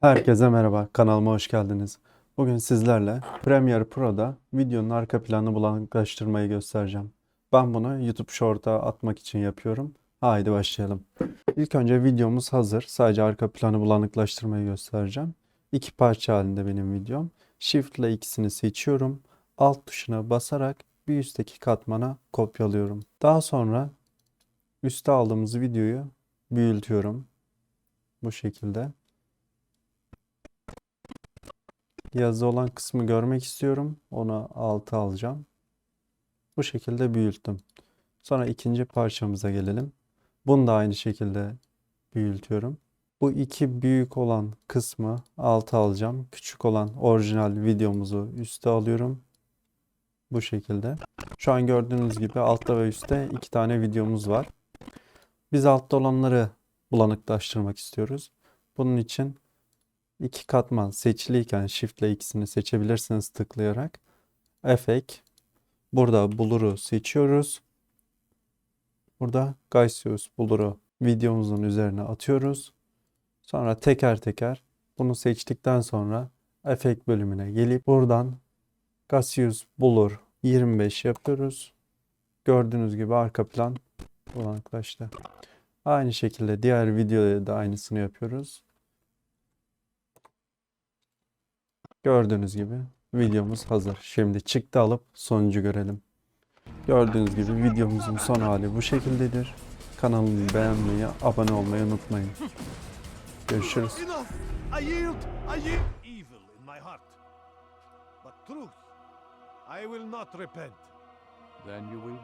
Herkese merhaba, kanalıma hoş geldiniz. Bugün sizlerle Premiere Pro'da videonun arka planını bulanıklaştırmayı göstereceğim. Ben bunu YouTube Short'a atmak için yapıyorum. Haydi başlayalım. İlk önce videomuz hazır. Sadece arka planı bulanıklaştırmayı göstereceğim. İki parça halinde benim videom. Shift ile ikisini seçiyorum. Alt tuşuna basarak bir üstteki katmana kopyalıyorum. Daha sonra üste aldığımız videoyu büyütüyorum. Bu şekilde. Yazı olan kısmı görmek istiyorum. Onu alta alacağım. Bu şekilde büyüttüm. Sonra ikinci parçamıza gelelim. Bunu da aynı şekilde büyütüyorum. Bu iki büyük olan kısmı alta alacağım. Küçük olan orijinal videomuzu üste alıyorum. Bu şekilde. Şu an gördüğünüz gibi altta ve üstte iki tane videomuz var. Biz altta olanları bulanıklaştırmak istiyoruz. Bunun için İki katman seçiliyken Shift ile ikisini seçebilirsiniz tıklayarak. Effect. Burada Blur'u seçiyoruz. Burada Gaussius Blur'u videomuzun üzerine atıyoruz. Sonra teker teker bunu seçtikten sonra Effect bölümüne gelip buradan Gaussius Blur 25 yapıyoruz. Gördüğünüz gibi arka plan bulanıklaştı. Aynı şekilde diğer videoda da aynısını yapıyoruz. Gördüğünüz gibi videomuz hazır. Şimdi çıktı alıp sonucu görelim. Gördüğünüz gibi videomuzun son hali bu şekildedir. Kanalımı beğenmeyi, abone olmayı unutmayın. Görüşürüz. I will not repent. Then you will